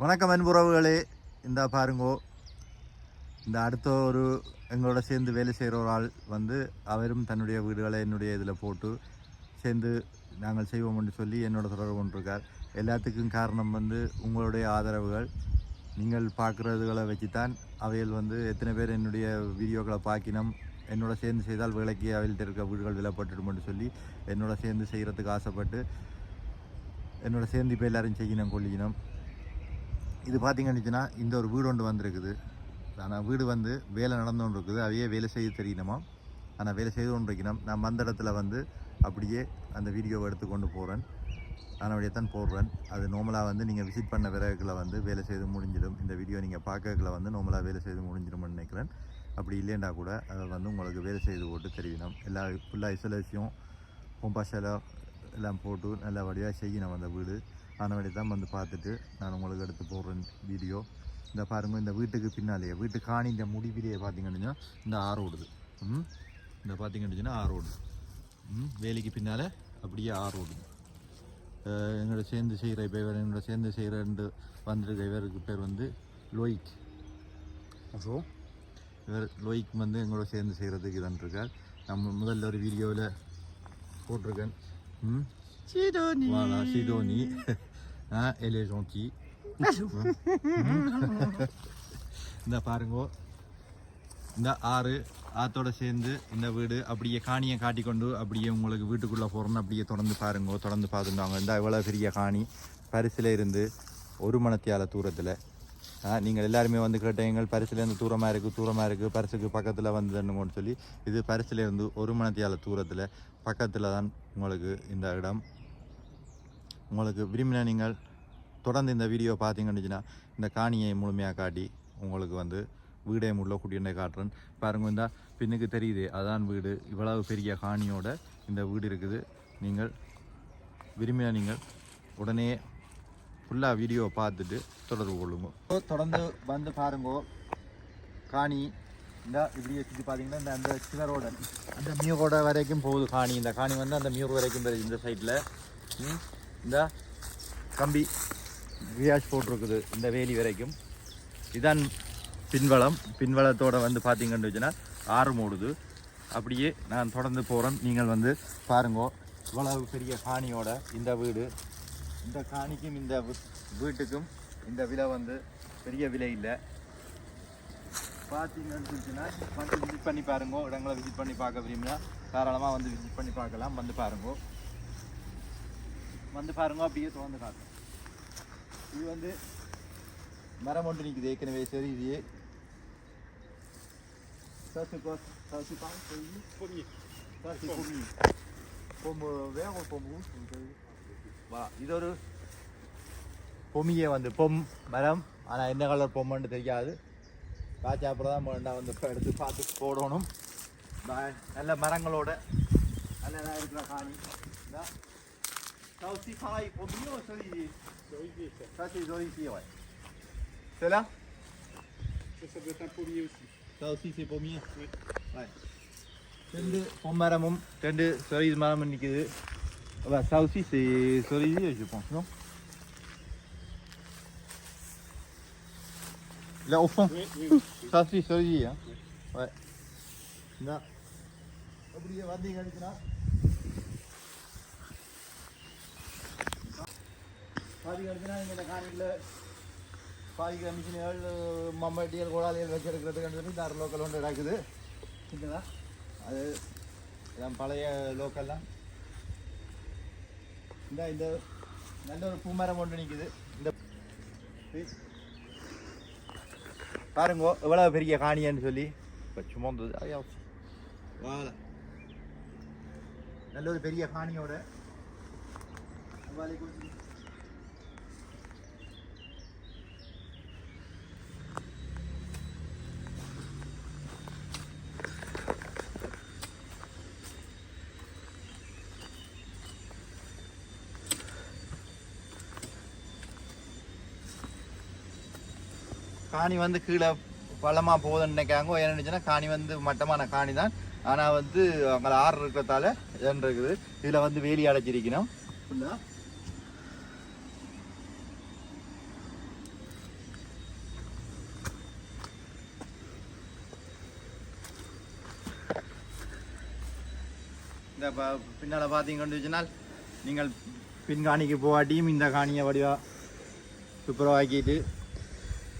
வணக்கம் அன்புறவுகளே இந்த பாருங்கோ. இந்த அடுத்த ஒரு எங்களோட சேர்ந்து வேலை செய்கிற ஒரு ஆள் வந்து அவரும் தன்னுடைய வீடுகளை என்னுடைய இதில் போட்டு சேர்ந்து நாங்கள் செய்வோம்னு சொல்லி என்னோட தொடர்பு கொண்டிருக்கார். எல்லாத்துக்கும் காரணம் வந்து உங்களுடைய ஆதரவுகள். நீங்கள் பார்க்குறதுகளை வச்சு தான் அவையில் வந்து எத்தனை பேர் என்னுடைய வீடியோக்களை பார்க்கினோம் என்னோட சேர்ந்து செய்தால் விலைக்கு அவையில் இருக்க வீடுகள் விலைப்பட்டுடும்னு சொல்லி என்னோட சேர்ந்து செய்கிறதுக்கு ஆசைப்பட்டு என்னோட சேர்ந்து இப்போ எல்லோரும் செய்யணும் கொள்ளிக்கணும் இது பார்த்தீங்கன்னு இந்த ஒரு வீடு ஒன்று வந்திருக்குது. ஆனால் வீடு வந்து வேலை நடந்து கொண்டு இருக்குது. அவையே வேலை செய்ய தெரியணுமா? ஆனால் வேலை செய்து கொண்டு இருக்கணும் நான் வந்த இடத்துல வந்து அப்படியே அந்த வீடியோவை எடுத்து கொண்டு போகிறேன் நான் அப்படியே தான் போடுறேன். அது நார்மலாக வந்து நீங்கள் விசிட் பண்ண விறகுல வந்து வேலை செய்து முடிஞ்சிடும். இந்த வீடியோ நீங்கள் பார்க்கறதுல வந்து நார்மலாக வேலை செய்து முடிஞ்சிடும்னு நினைக்கிறேன். அப்படி இல்லைண்டா கூட அதை வந்து உங்களுக்கு வேலை செய்து போட்டு தெரியணும். எல்லா ஃபுல்லாக இசலேசியும் பொம்பாஷலோ எல்லாம் போட்டு நல்லபடியாக செய்யணும் அந்த வீடு. ஆனவடி தான் வந்து பார்த்துட்டு நான் உங்களுக்கு எடுத்து போடுறேன் வீடியோ இந்த பாருங்க இந்த வீட்டுக்கு பின்னாலேயே வீட்டு காணி இந்த முடிவிலேயே பார்த்தீங்கன்னா இந்த ஆறு ஓடுது ம்? இந்த பார்த்தீங்கன்னா ஆறு ஓடுது ம்? வேலைக்கு பின்னால் அப்படியே ஆறு ஓடுது எங்களோட சேர்ந்து செய்கிற இப்போ இவர் என்னோட சேர்ந்து செய்கிற ரெண்டு வந்திருக்க இவருக்கு பேர் வந்து லோயிக். Bonjour. இவர் லோயிக் வந்து எங்களோட சேர்ந்து செய்கிறதுக்கு தான் இருக்கார். நம்ம முதல்ல ஒரு வீடியோவில் போட்டிருக்கேன். ம். Voilà, Sidonie. Hein, elle est gentille. இந்த பாருங்கோ. இந்த ஆறு ஆத்தோட சேர்ந்து இந்த வீடு அப்படியே காணியை காட்டி கொண்டு அப்படியே உங்களுக்கு வீட்டுக்குள்ளே போகிறோன்னு அப்படியே தொடர்ந்து பாருங்கோ தொடர்ந்து பார்த்துட்டாங்க இந்த இவ்வளோ பெரிய காணி. பரிசில் இருந்து ஒரு மணத்தியால தூரத்தில். நீங்கள் எல்லாருமே வந்து கேட்டீங்க பரிசுலேருந்து தூரமாக இருக்குது தூரமாக இருக்குது பரிசுக்கு பக்கத்தில் வந்துடணுங்கன்னு சொல்லி இது பரிசுலேருந்து ஒரு மணத்தியால தூரத்தில் பக்கத்தில் தான் உங்களுக்கு இந்த இடம் உங்களுக்கு விரும்பின நீங்கள் தொடர்ந்து இந்த வீடியோ பார்த்தீங்கன்னு இந்த காணியை முழுமையாக காட்டி உங்களுக்கு வந்து வீடே முள்ள குட்டியை காட்டுறேன். பாருங்க இந்த பின்னுக்கு தெரியுது அதான் வீடு. இவ்வளவு பெரிய காணியோட இந்த வீடு இருக்குது. நீங்கள் விரும்பின நீங்கள் உடனே ஃபுல்லாக வீடியோ பார்த்துட்டு தொடர்பு கொள்ளுங்க. தொடர்ந்து வந்து பாருங்கோ காணி. இந்த இப்படியே சுற்றி பார்த்தீங்கன்னா இந்த அந்த சிவரோட அந்த மியூரோட வரைக்கும் போகுது காணி. இந்த காணி வந்து அந்த மியூர் வரைக்கும் இந்த சைட்டில் இந்த கம்பி. வியாஜ் போட்டிருக்குது இந்த வேலி வரைக்கும். இதான் பின்வளம். பின்வளத்தோட வந்து பார்த்தீங்கன்னு வச்சுன்னா ஆறு மூடுது அப்படியே நான் தொடர்ந்து போகிறேன் நீங்கள் வந்து பாருங்கோ. இவ்வளவு பெரிய காணியோட இந்த வீடு. இந்த காணிக்கும் இந்த வீட்டுக்கும் இந்த விலை வந்து பெரிய விலை இல்லை. பார்த்தீங்கன்னு சொல்லிச்சுன்னா வந்து விசிட் பண்ணி பாருங்க. இடங்களை விசிட் பண்ணி பார்க்க விரும்பினா தாராளமாக வந்து விசிட் பண்ணி பார்க்கலாம். வந்து பாருங்க. வந்து பாருங்க அப்படியே திறந்து காட்டும் இது வந்து மரம் ஒன்று நிற்குது ஏற்கனவே சரி இது இது ஒரு பொம்மியே வந்து பொம் மரம். ஆனால் என்ன கலர் பொம்மைன்னு தெரியாது. காய்ச்சா அப்புறம் தான் வேண்டாம் வந்து எடுத்து பார்த்து போடணும். நல்ல மரங்களோட நல்லதாக இருக்கிற காணி. Ça aussi pareil, pommier ou cerisier Cerisier, ça. Ça c'est cerisier, ouais. C'est là Ça, ça doit être un pommier aussi. Ça aussi c'est pommier Oui. Ouais. ரெண்டு பொம்மரமும் ரெண்டு சொரிஸ் மரமும் நிற்குது bah, ça aussi c'est cerisier je pense non Là au fond Oui, oui, oui. ça aussi cerisier hein ouais là அப்படியே வந்தீங்கன்னா பாதி கிடச்சுனா இந்த காணியில் பாதி மிஷின்கள் மம்பட்டியல் கோடாலிகள் வச்சிருக்கிறதுக்கு இந்த அரை லோக்கல் ஒன்று நடக்குது இல்லைங்களா அது எல்லாம் பழைய லோக்கல்லாம் இந்த இந்த நல்ல ஒரு பூமரம் ஒன்று நிற்குது இந்த பாருங்க எவ்வளோ பெரிய காணியான்னு சொல்லி. இப்போ சும்மா வந்தது ஐயா வாழ நல்ல ஒரு பெரிய காணியோட. காணி வந்து கீழே பள்ளமாக போகுதுன்னு நினைக்காங்க என்ன நினச்சுன்னா காணி வந்து மட்டமான காணி தான். ஆனால் வந்து அவங்கள ஆறு இருக்கிறதால இதுன்னு இருக்குது? இதில் வந்து வேலி அடைச்சிருக்கணும். ஃபுல்லாக இந்த பின்னால் பார்த்தீங்கன்னு வச்சுனால் நீங்கள் பின்காணிக்கு போகாட்டியும் இந்த காணியை வடிவாக சூப்பராக ஆக்கிட்டு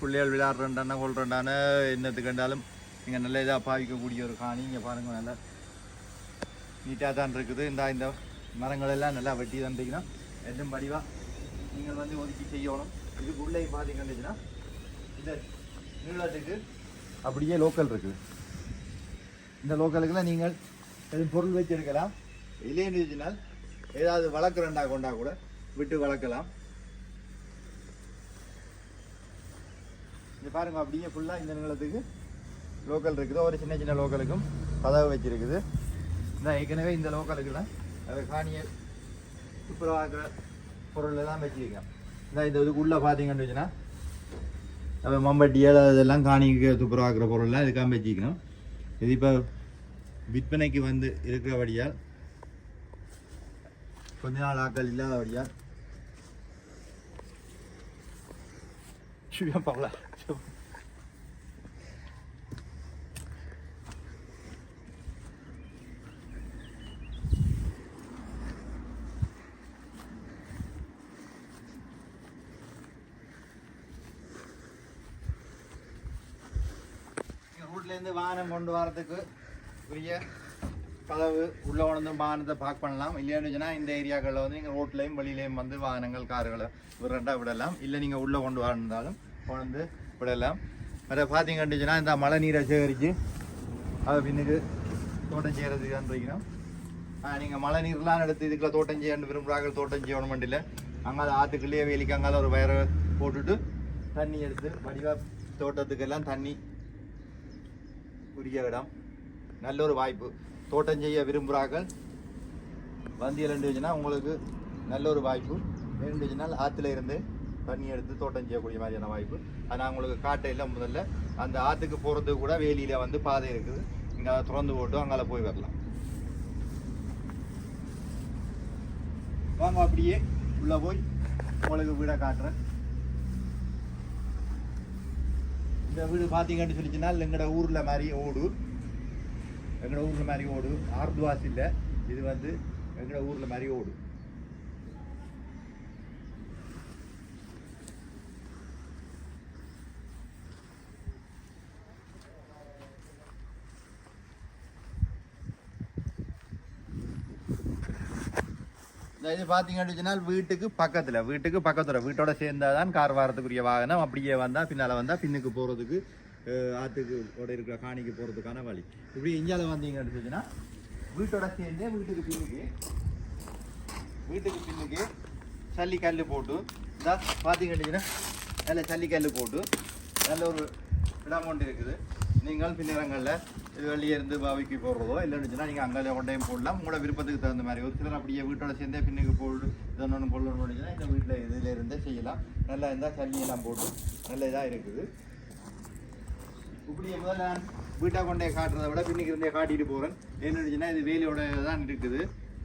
பிள்ளைகள் விளையாடுறேன்டான கொள்றேன்டான என்னத்துக்கு கண்டாலும் நீங்கள் நல்ல இதாக பாவிக்கக்கூடிய ஒரு காணி. இங்கே பாருங்கள் நல்லா நீட்டாக தான் இருக்குது. இந்த இந்த மரங்கள் எல்லாம் நல்லா வெட்டி தந்தீங்கன்னா எதுவும் படிவாக நீங்கள் வந்து ஒதுக்கி செய்யணும். இதுக்கு உள்ளே பார்த்தீங்கன்னா இந்த நீளத்துக்கு அப்படியே லோக்கல் இருக்குது. இந்த லோக்கலுக்குலாம் நீங்கள் எதுவும் பொருள் வச்சிருக்கலாம் இல்லைன்னு இருந்துச்சுனால் ஏதாவது வளர்க்குறண்டா கொண்டா கூட விட்டு வளர்க்கலாம். இது பாருங்க அப்படியே ஃபுல்லாக இந்த நிலத்துக்கு லோக்கல் இருக்குது. ஒரு சின்ன சின்ன லோக்கலுக்கும் கதவு வச்சிருக்குது. இந்த ஏற்கனவே இந்த லோக்கலுக்குலாம் அது காணியை துப்புரவாக்குற பொருள் எல்லாம் வச்சிருக்கேன். இந்த இந்த இதுக்குள்ளே பார்த்தீங்கன்னு வச்சுன்னா நம்ம மம்பட்டியல் அதெல்லாம் காணிக்க துப்புரவாக்குற பொருள்லாம் இதுக்காக வச்சுக்கணும் இது இப்போ விற்பனைக்கு வந்து இருக்கிறபடியால் கொஞ்ச நாள் ஆக்கள் இல்லாதபடியால் சுயம் பார்க்கலாம் ரோட்லேருந்து வாகனம் கொண்டு வரதுக்கு உரிய கதவு உள்ள கொண்டு வாகனத்தை பார்க் பண்ணலாம். இல்லைன்னு சொன்னால் இந்த ஏரியாக்களில் வந்து நீங்கள் ரோட்லேயும் வெளியிலையும் வந்து வாகனங்கள் கார்களை விரண்டா விடலாம். இல்லை நீங்கள் உள்ளே கொண்டு வரந்தாலும் கொண்டு விடலாம். வேறு பார்த்தீங்கன்னு சொன்னால் இந்த மழை நீரை சேகரித்து அதை பின்னுக்கு தோட்டம் செய்கிறதுக்கு வைக்கணும் நீங்கள் மழை நீர்லாம் எடுத்து இதுக்குள்ள தோட்டம் செய்யணும் விரும்புகிறார்கள் தோட்டம் செய்யணும் மண்டியில் அங்கே அதை ஆற்றுக்குள்ளேயே வேலிக்கு அங்கால ஒரு வயரை போட்டுட்டு தண்ணி எடுத்து வடிவா தோட்டத்துக்கெல்லாம் தண்ணி உரிய இடம். நல்ல ஒரு வாய்ப்பு. தோட்டம் செய்ய விரும்புகிறார்கள் வந்து இருந்துச்சுன்னா உங்களுக்கு நல்ல ஒரு வாய்ப்பு இருந்துச்சுன்னா ஆற்றுல இருந்து தண்ணி எடுத்து தோட்டம் செய்யக்கூடிய மாதிரியான வாய்ப்பு. ஆனால் உங்களுக்கு காட்டையில் முதல்ல. அந்த ஆற்றுக்கு போகிறதுக்கு கூட வேலியில் வந்து பாதை இருக்குது. இங்கே அதை திறந்து போட்டு அங்கால போய் வரலாம். வாங்க அப்படியே உள்ளே போய் உங்களுக்கு வீடை காட்டுறேன். இந்த வீடு பார்த்தீங்கன்னு சொல்லிச்சுன்னா எங்களோட ஊரில் மாதிரி ஓடு. எங்களோட ஊரில் மாதிரி ஓடு. ஆர்துவாஸ் இல்லை. இது வந்து எங்களோட ஊரில் மாதிரி ஓடு. இது பார்த்தீங்க வீட்டுக்கு பக்கத்தில் வீட்டுக்கு பக்கத்தில் வீட்டோட சேர்ந்தாதான் தான் கார் வாரத்துக்குரிய வாகனம். அப்படியே வந்தால் பின்னால் வந்தால் பின்னுக்கு போகிறதுக்கு ஆற்றுக்கு ஓட இருக்கிற காணிக்கு போகிறதுக்கான வழி. இப்படி இந்தியாவில் வந்தீங்கன்னு சொன்னா வீட்டோட சேர்ந்தே வீட்டுக்கு பின்னுக்கு வீட்டுக்கு பின்னுக்கு சல்லிக்கல் போட்டு இந்த பார்த்தீங்கன்னு நல்ல சல்லிக்கல் போட்டு நல்ல ஒரு இடம் கொண்டு இருக்குது. நீங்கள் பின்னிறங்களில் இது வெளியே இருந்து பாவிக்கு போடுறதோ இல்லைன்னு சொன்னால் நீங்கள் அங்கே கொண்டையும் போடலாம். உங்களோட விருப்பத்துக்கு தகுந்த மாதிரி. ஒரு சிலர் அப்படியே வீட்டோட சேர்ந்தே பின்னுக்கு போடு இதொன்று போடணும்னு நினைச்சுன்னா இந்த வீட்டில் இதில் இருந்தே செய்யலாம். நல்லா இருந்தால் சளியெல்லாம் போட்டு நல்ல இதாக இருக்குது. இப்படி முதல்ல நான் வீட்டை கொண்டே காட்டுறதை விட பின்னுக்கு இருந்தே காட்டிட்டு போகிறேன் என்னச்சுன்னா இது வேலையோட தான் இருக்குது.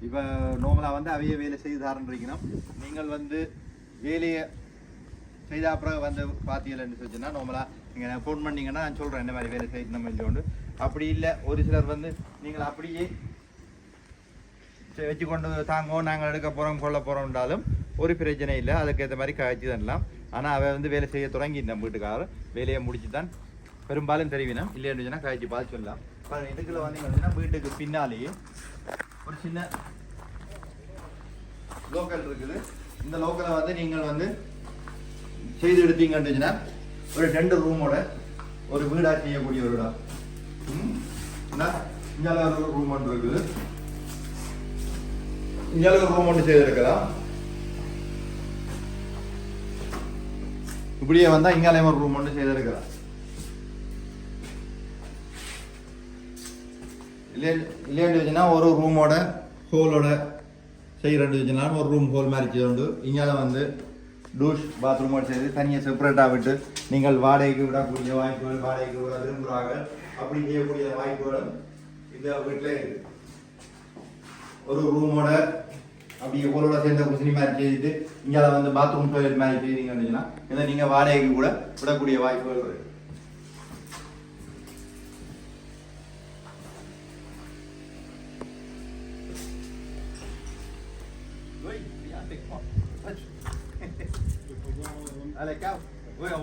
இப்போ நோமலாக வந்து அவைய வேலை செய்து தாரன்றிக்கணும் நீங்கள் வந்து வேலையை செய்த அப்புறம் வந்து பார்த்தீங்கன்னு சொல்லிச்சுன்னா நோமலாக நீங்கள் ஃபோன் பண்ணிங்கன்னா நான் சொல்கிறேன் என்ன மாதிரி வேலை செய்யணும் இல்லையோண்டு அப்படி இல்லை. ஒரு சிலர் வந்து நீங்கள் அப்படியே சரி, வச்சு கொண்டு தாங்கோ நாங்கள் எடுக்க போகிறோம் கொள்ள போகிறோம்னாலும் ஒரு பிரச்சனை இல்லை. அதுக்கேற்ற மாதிரி காய்ச்சி தரலாம். ஆனால் அவன் வந்து வேலை செய்ய தொடங்கிட்டான் வீட்டுக்காரர். வேலையை முடிச்சு தான் பெரும்பாலும் தெரிவினம். இல்லைன்னு சொன்னால் காய்ச்சி பார்த்து சொல்லலாம். இப்போ இதுக்குள்ள வந்தீங்கன்னா வீட்டுக்கு பின்னாலேயே ஒரு சின்ன லோக்கல் இருக்குது. இந்த லோக்கலை வந்து நீங்கள் வந்து செய்து எடுத்தீங்கன்னு சொன்னா ஒரு ரெண்டு ரூமோட ஒரு வீடாக செய்யக்கூடிய ஒரு இடம் ம். இந்தா, ஒரு ரூம் ஒன்று இருக்குது. இங்கால ஒரு ரூம் ஒன்று செய்திருக்கலாம். இப்படியே வந்தால் இங்காலே ஒரு ரூம் ஒன்று செய்திருக்கலாம். இல்லையா இல்லையாண்டு வச்சுன்னா ஒரு ரூமோட ஹோலோட செய்கிறேன்னு வச்சுனாலும் ஒரு ரூம் ஹோல் மாதிரி செய்யுண்டு இங்கால வந்து டூஷ் பாத்ரூமோட செய்து தனியாக செப்பரேட்டாக விட்டு நீங்கள் வாடகைக்கு விடக்கூடிய வாய்ப்புகள் வாடகைக்கு விட விரும்புகிறாங்க. அப்படி செய்யக்கூடிய வாய்ப்புகளும் இந்த வீட்டில் ஒரு ரூமோட அப்படியே ஹோலோட சேர்ந்த குசினி மாதிரி செய்துட்டு இங்கால வந்து பாத்ரூம் டாய்லெட் மாதிரி செய்தீங்கன்னு அப்படின்னா இதை நீங்கள் வாடகைக்கு கூட விடக்கூடிய வாய்ப்புகள் இருக்குது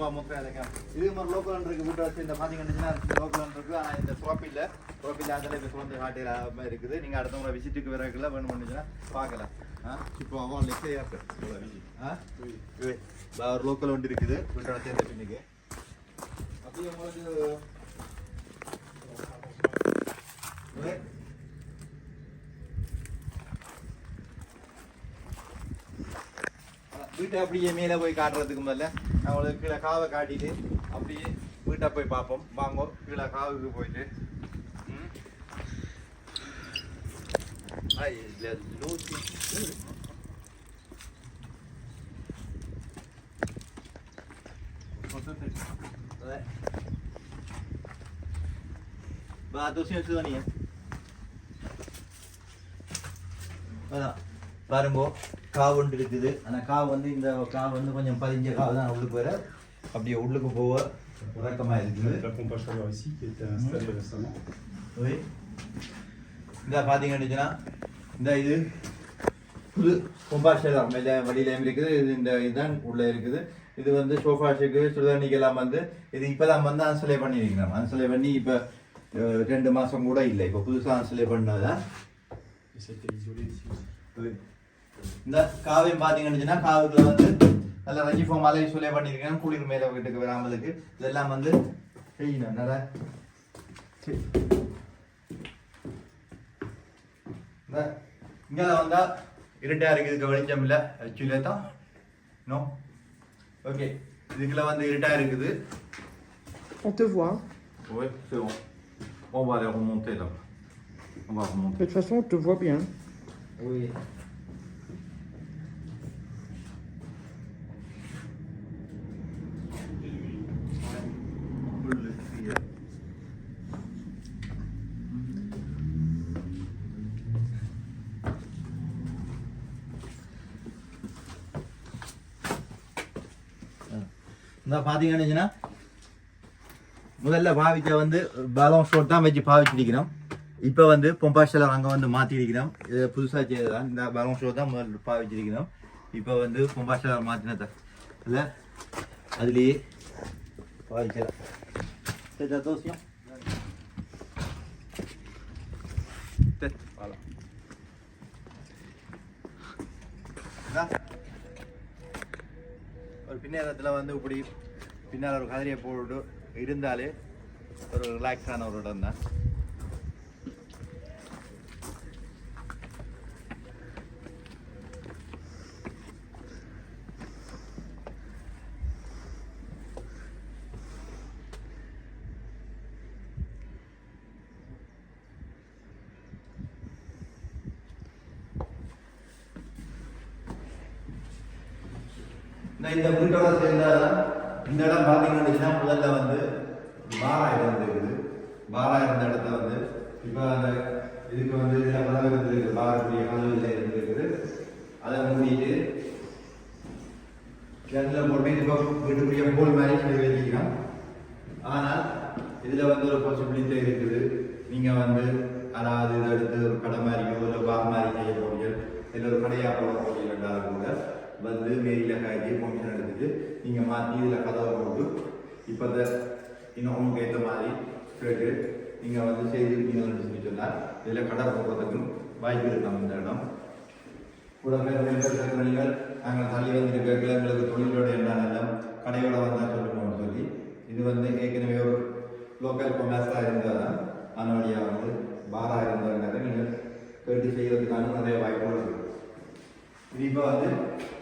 அவன் முக்கிய அலைக்கா இது மாதிரி லோக்கல் இருக்கு வீட்டு வச்சு இந்த பார்த்தீங்கன்னா லோக்கல் இருக்கு. ஆனால் இந்த ஷாப்பில் ஷாப்பில் அதில் இப்போ வந்து ஹாட்டில் இருக்குது. நீங்கள் அடுத்த முறை விசிட்டுக்கு வரக்குள்ள வேணும் பண்ணுச்சுன்னா பார்க்கலாம். இப்போ அவன் லெக்கையா ஆ? ஒரு லோக்கல் வண்டி இருக்குது. வீட்டோட சேர்ந்த பின்னுக்கு. அப்படியே உங்களுக்கு வீட்டை அப்படியே மேலே போய் காட்டுறதுக்கு முதல்ல. நான் உங்களுக்கு கீழே காவை காட்டிட்டு அப்படியே வீட்டை போய் பார்ப்போம். வாங்க கீழே காவுக்கு போயிட்டு. ம். ஐ, இல்ல, நூத்தி Ouais. Bah attention பாருங்கோ காவு ஒன்று இருக்குது. அந்த காவு வந்து இந்த காவு வந்து கொஞ்சம் பதிஞ்ச காவு தான் உள்ளுக்கு வர அப்படியே உள்ளுக்கு போக உறக்கமாக இருக்குது. இந்த பார்த்தீங்கன்னா இந்த இது புது கும்பாஷலம் மேலே வழியிலையும் இருக்குது? இது இந்த இதுதான் உள்ளே இருக்குது. இது வந்து சோஃபாஷுக்கு சுடுதண்ணிக்கெல்லாம் வந்து இது இப்போ தான் வந்து அன்சலை பண்ணியிருக்கிறோம் அன்சலை பண்ணி இப்போ ரெண்டு மாதம் கூட இல்லை. இப்போ புதுசாக அன்சலை பண்ணதான் இந்த காவையும் பார்த்தீங்கன்னா காவுக்குள்ள வந்து நல்ல ரஞ்சி ஃபோம் அலை சுலே பண்ணியிருக்கேன் குளிர் மேலே வீட்டுக்கு வராமலுக்கு இதெல்லாம் வந்து செய்யணும் நல்ல சரி. இந்த இங்கே வந்தா இருட்டா இருக்கு இதுக்கு வெளிச்சம் இல்லை ஆக்சுவலி தான் நோ ஓகே இதுக்குள்ள வந்து இருட்டா இருக்குது On te voit. Oui, c'est bon. On va aller remonter là. On va De remonter. toute façon, on te voit bien. Oui. இந்த பார்த்தீங்கன்னா முதல்ல பாவிச்ச வந்து பேலன்ஸ் ஷோட் தான் வச்சு பாவிச்சிருக்கிறோம். இப்போ வந்து பொம்பாஷலர் அங்கே வந்து மாற்றிருக்கிறோம் இது புதுசாக செய்ததான் இந்த பேலன்ஸ் ஷோட் தான் முதல்ல பாவிச்சிருக்கிறோம். இப்போ வந்து பொம்பாஷலர் மாற்றினத இல்லை அதுலேயே பாவிச்சலாம் சரி தோசியம் ஒரு பின்னேரத்தில் வந்து இப்படி பின்னால் ஒரு கதிரியை போட்டு இருந்தாலே ஒரு ரிலாக்ஸான ஒரு இடம் தான். இந்த வீட்டோட சேர்ந்த இந்த இடம் பார்த்தீங்கன்னா முதல்ல வந்து பாரா இடம் இருக்குது பாரா இருந்த இடத்த வந்து இப்போ அந்த இதுக்கு வந்து இதில் கதவு இருந்திருக்கு பாரக்கூடிய கதவு இருந்திருக்குது. அதை மூடிட்டு கிணத்துல போட்டு இப்போ வீட்டுக்குரிய போல் மாதிரி சொல்லி வச்சுக்கலாம் ஆனால் இதில் வந்து ஒரு பாசிபிலிட்டி இருக்குது. நீங்கள் வந்து அதாவது இதை எடுத்து ஒரு கடை மாதிரியோ இல்லை பார் மாதிரி செய்ய போகிறீர்கள் இல்லை ஒரு கடையாக போட போறீங்கன்றாலும் கூட வந்து மேரியில் காய்ச்சி ஃபங்க்ஷன் எடுத்துட்டு நீங்கள் மாற்றி இதில் கதவை போட்டு இப்போ இந்த இன்னும் உங்களுக்கு ஏற்ற மாதிரி கேட்டு நீங்கள் வந்து செய்திருக்கீங்கன்னு சொல்லி சொன்னால் இதில் கடை போடுறதுக்கும் வாய்ப்பு இருக்காங்க இந்த இடம். உடனே பேர் நாங்கள் தள்ளி வந்திருக்க எங்களுக்கு தொழிலோட எல்லாம் கடையோட வந்தால் சொல்லணும்னு சொல்லி இது வந்து ஏற்கனவே ஒரு லோக்கல் கொமர்ஸாக இருந்தால் தான் அந்த வந்து பாராக இருந்தால் நீங்கள் கேட்டு செய்கிறதுக்கான நிறைய வாய்ப்புகள் இருக்குது இது இப்போ வந்து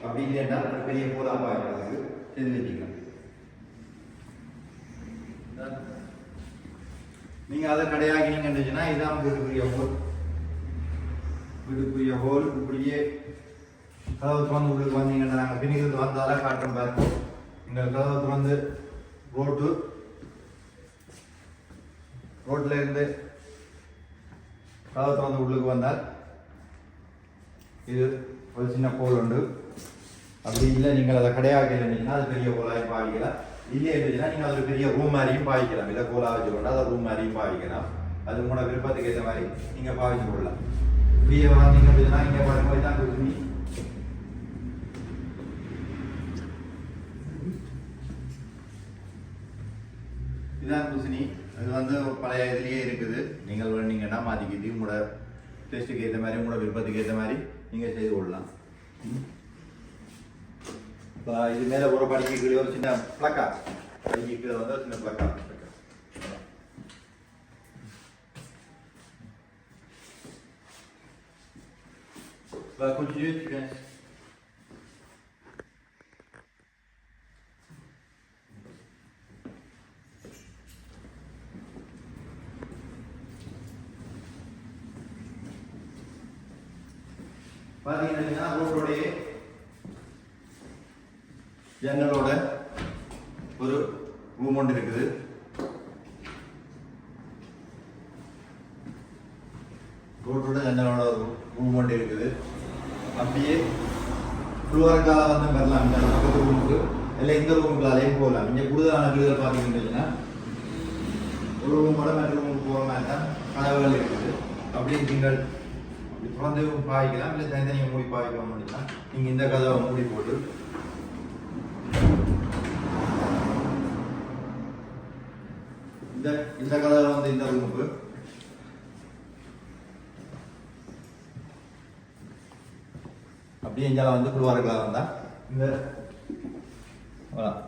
அப்படி இல்லைன்னா ஒரு பெரிய போதா பாய்க்கிறதுக்கு செஞ்சு வச்சுக்கலாம் நீங்கள் அதை கடையாகினீங்கன்னு இதுதான் வீட்டுக்குரிய ஹோல் வீட்டுக்குரிய ஹோல் இப்படியே கதவு திறந்து உள்ளுக்கு வந்தீங்கன்னா நாங்கள் பின்னிருந்து வந்தாலும் காட்டுறோம் பாருங்க. எங்கள் கதவு திறந்து ரோட்டு ரோட்டில் இருந்து கதவு திறந்து உள்ளுக்கு வந்தால் இது ஒரு சின்ன கோல் உண்டு. அப்படி இல்லை நீங்கள் அதை கடையாக இல்லைன்னா அது பெரிய கோலாயும் பாவிக்கலாம் இல்லை இருந்துச்சுன்னா நீங்கள் அது பெரிய ரூம் மாதிரியும் பாவிக்கலாம் இல்லை கோலாக வச்சுக்கொண்டு அதை ரூம் மாதிரியும் பாவிக்கலாம் அது உங்களோட விருப்பத்துக்கு ஏற்ற மாதிரி நீங்கள் பாவிச்சு கொள்ளலாம். இப்படியே வந்தீங்க அப்படின்னா இங்கே பாருங்க தான் குசுமி இதுதான் குசினி அது வந்து பழைய இதுலேயே இருக்குது. நீங்கள் வேணுங்கன்னா மாற்றிக்கிட்டு உங்களோட டேஸ்ட்டுக்கு ஏற்ற மாதிரி உங்களோட விருப்பத்துக்கு ஏற்ற மாதிரி நீங்கள் செய்து கொள்ளலாம். இப்போ இது மேலே ஒரு படிக்க கீழே ஒரு சின்ன பிளக்கா படிக்க கீழே வந்து ஒரு சின்ன பிளக்கா Va continuer, tu viens. பார்த்தீங்கன்னா ரோட்டோடைய ஜன்னலோட ஒரு ரூம் ஒன்று இருக்குது. ரோட்டோட ஜன்னலோட ஒரு ரூம் ஒன்று இருக்குது. அப்படியே ஃப்ளோருக்காக வந்து வரலாம். இந்த பக்கத்து ரூமுக்கு இல்லை இந்த ரூமுக்குள்ளாலேயும் போகலாம். இங்கே கூடுதலான வீடுகள் பார்த்தீங்கன்னா ஒரு ரூமோட மற்ற ரூமுக்கு போகிற மாதிரி தான் கதவுகள் இருக்குது அப்படியே நீங்கள் அப்படி திறந்து பாய்க்கலாம் இல்லை தனித்தனியாக மூடி பாய்க்கலாம் முடியலாம் நீங்கள் இந்த கதவை மூடி போட்டு. இந்த இந்த கதவை வந்து இந்த ரூமுக்கு அப்படியே இங்கே வந்து குழுவார்களாக வந்தால் இந்த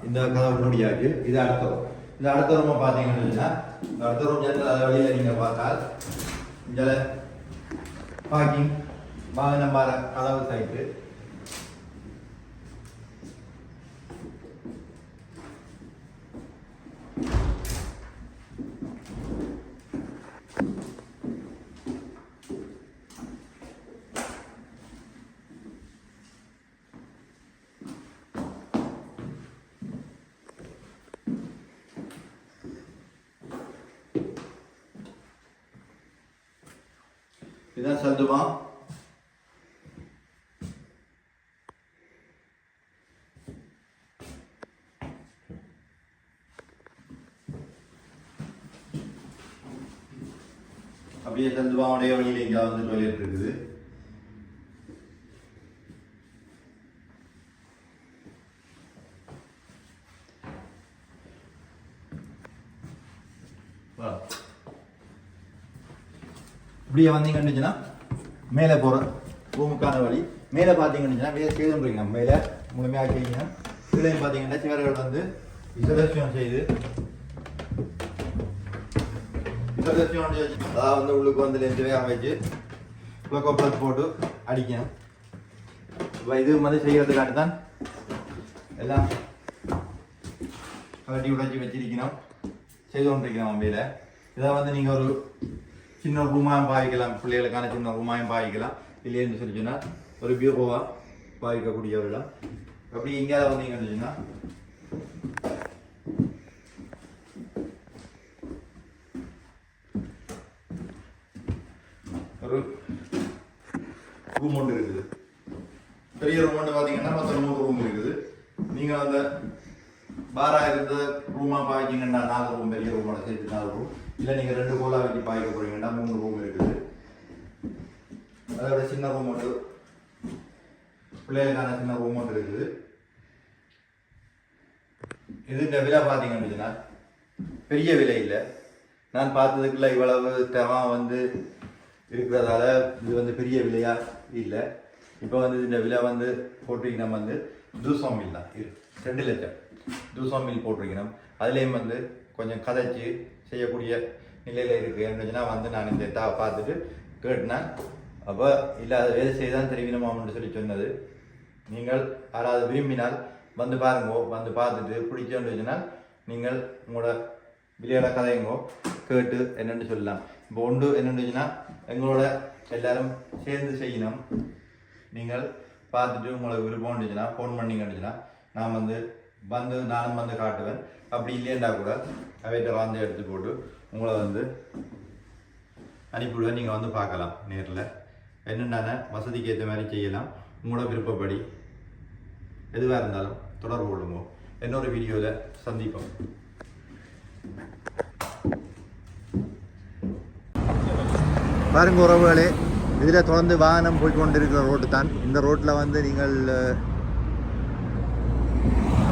இந்த கதவு மூடியாச்சு இது அடுத்த room. இது அடுத்த ரூமை பார்த்தீங்கன்னா இந்த அடுத்த ரூம் ஜன்னல் அதை வழியில் நீங்கள் பார்த்தால் இங்கே பார்க்கிங் வாகனம் வர கதவு சைட்டு இதான் சந்துமா. அப்படியே சந்துமாவுடைய வழியில் எங்கேயாவது வந்து டாய்லெட் இருக்குது இப்படியே வந்தீங்கன்னு மேலே போகிற ரூமுக்கான வழி. மேலே பார்த்தீங்கன்னு மேலே செய்துன்றீங்க மேலே முழுமையாக செய்யுங்க கீழே பார்த்தீங்கன்னா சிவர்கள் வந்து விசதர்சனம் செய்து அதாவது வந்து உள்ளுக்கு வந்து லெஞ்சு வேக வச்சு ப்ளக்கோ ப்ளக் போட்டு அடிக்கணும். இப்போ இது வந்து செய்கிறதுக்காட்டு தான் எல்லாம் கலட்டி உடைச்சி வச்சிருக்கணும் செய்து கொண்டிருக்கிறோம் அம்பையில் இதை வந்து நீங்கள் ஒரு சின்ன ரூமாயும் பாவிக்கலாம் பிள்ளைகளுக்கான சின்ன ரூமாயும் பாவிக்கலாம். இல்லைன்னு சொல்லி சொன்னால் ஒரு பியூரோவாக பாவிக்கக்கூடியவர்களாம் அப்படி எங்கேயாவது வந்தீங்கன்னு சொன்னால் ஒரு ரூம் ஒன்று இருக்குது. பெரிய ரூம் ஒன்று பார்த்தீங்கன்னா மொத்தம் மூணு ரூம் இருக்குது. நீங்கள் அந்த பாராக இருந்த ரூமாக பாய்க்கிங்கன்னா நாலு ரூம் பெரிய ரூமோட சேர்த்து நாலு ரூம் இல்லை நீங்கள் ரெண்டு கோலா வச்சு பாய்க்க போகிறீங்கன்னா மூணு ரூம் இருக்குது. அதோட சின்ன ரூம் ஒன்று. பிள்ளைகளுக்கான சின்ன ரூம் ஒன்று இருக்குது. இது இந்த விலை பார்த்தீங்கன்னு சொன்னா பெரிய விலை இல்லை. நான் பார்த்ததுக்குள்ள இவ்வளவு தரம் வந்து இருக்கிறதால இது வந்து பெரிய விலையா இல்லை. இப்போ வந்து இந்த விலை வந்து போட்டிங்கன்னா வந்து தூசம் மில் தான். இரு ரெண்டு லட்சம். தூசம் மில் போட்டிருக்கணும். அதுலேயும் வந்து கொஞ்சம் கதைச்சு செய்யக்கூடிய நிலையில் இருக்குது இருந்துச்சுன்னா வந்து நான் இந்த தா பார்த்துட்டு கேட்டினேன் அப்போ இல்லை அதை வேலை செய்தான் தெரிவினமாம்னு சொல்லி சொன்னது. நீங்கள் யாராவது விரும்பினால் வந்து பாருங்கோ வந்து பார்த்துட்டு பிடிச்சோன்னு நீங்கள் உங்களோட விளையாட கதைங்கோ கேட்டு என்னென்னு சொல்லலாம். இப்போ ஒன்று என்னென்னு எங்களோட எல்லாரும் சேர்ந்து செய்யணும். நீங்கள் பார்த்துட்டு உங்களுக்கு விருப்பம் இருந்துச்சுன்னா ஃபோன் பண்ணிங்கன்னுச்சுன்னா நான் வந்து வந்து நானும் வந்து காட்டுவேன். அப்படி இல்லையண்டா கூட அவைகிட்ட வந்து எடுத்து போட்டு உங்களை வந்து அனுப்பிவிடுவேன் நீங்கள் வந்து பார்க்கலாம் நேரில். என்னென்ன வசதிக்கு ஏற்ற மாதிரி செய்யலாம். உங்களோட விருப்பப்படி எதுவாக இருந்தாலும் தொடர்பு கொள்ளுங்க. இன்னொரு வீடியோவில் சந்திப்போம். பாருங்க உறவுகளே இதில் தொடர்ந்து வாகனம் போய்கொண்டிருக்கிற ரோட்டு தான். இந்த ரோட்டில் வந்து நீங்கள்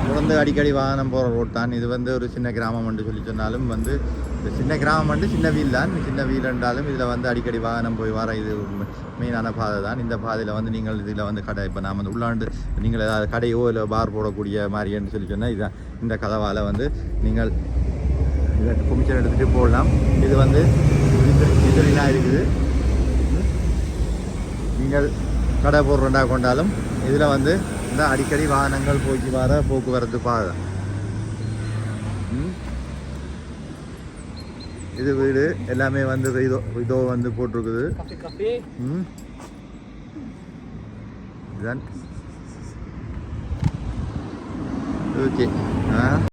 தொடர்ந்து அடிக்கடி வாகனம் போகிற ரோட் தான். இது வந்து ஒரு சின்ன கிராமம் என்று சொல்லி சொன்னாலும் வந்து இந்த சின்ன கிராமம் வந்து சின்ன வீல் தான். சின்ன வீல் என்றாலும் இதில் வந்து அடிக்கடி வாகனம் போய் வர இது மெயினான பாதை தான். இந்த பாதையில் வந்து நீங்கள் இதில் வந்து கடை இப்போ நாம் வந்து உள்ளாண்டு நீங்கள் ஏதாவது கடையோ இல்லை பார் போடக்கூடிய மாதிரின்னு சொல்லி சொன்னால் இதுதான் இந்த கதவால் வந்து நீங்கள் இதை குமிச்சல் எடுத்துகிட்டு போடலாம். இது வந்து விசிறிலாம் இருக்குது நீங்கள் கடை போடுறண்டா கொண்டாலும் இதில் வந்து இந்த அடிக்கடி வாகனங்கள் போக்கி வர போக்குவரத்து பாதை. இது வீடு எல்லாமே வந்து இதோ இதோ வந்து போட்டிருக்குது. ம்? இதுதான். ஓகே. ஆ?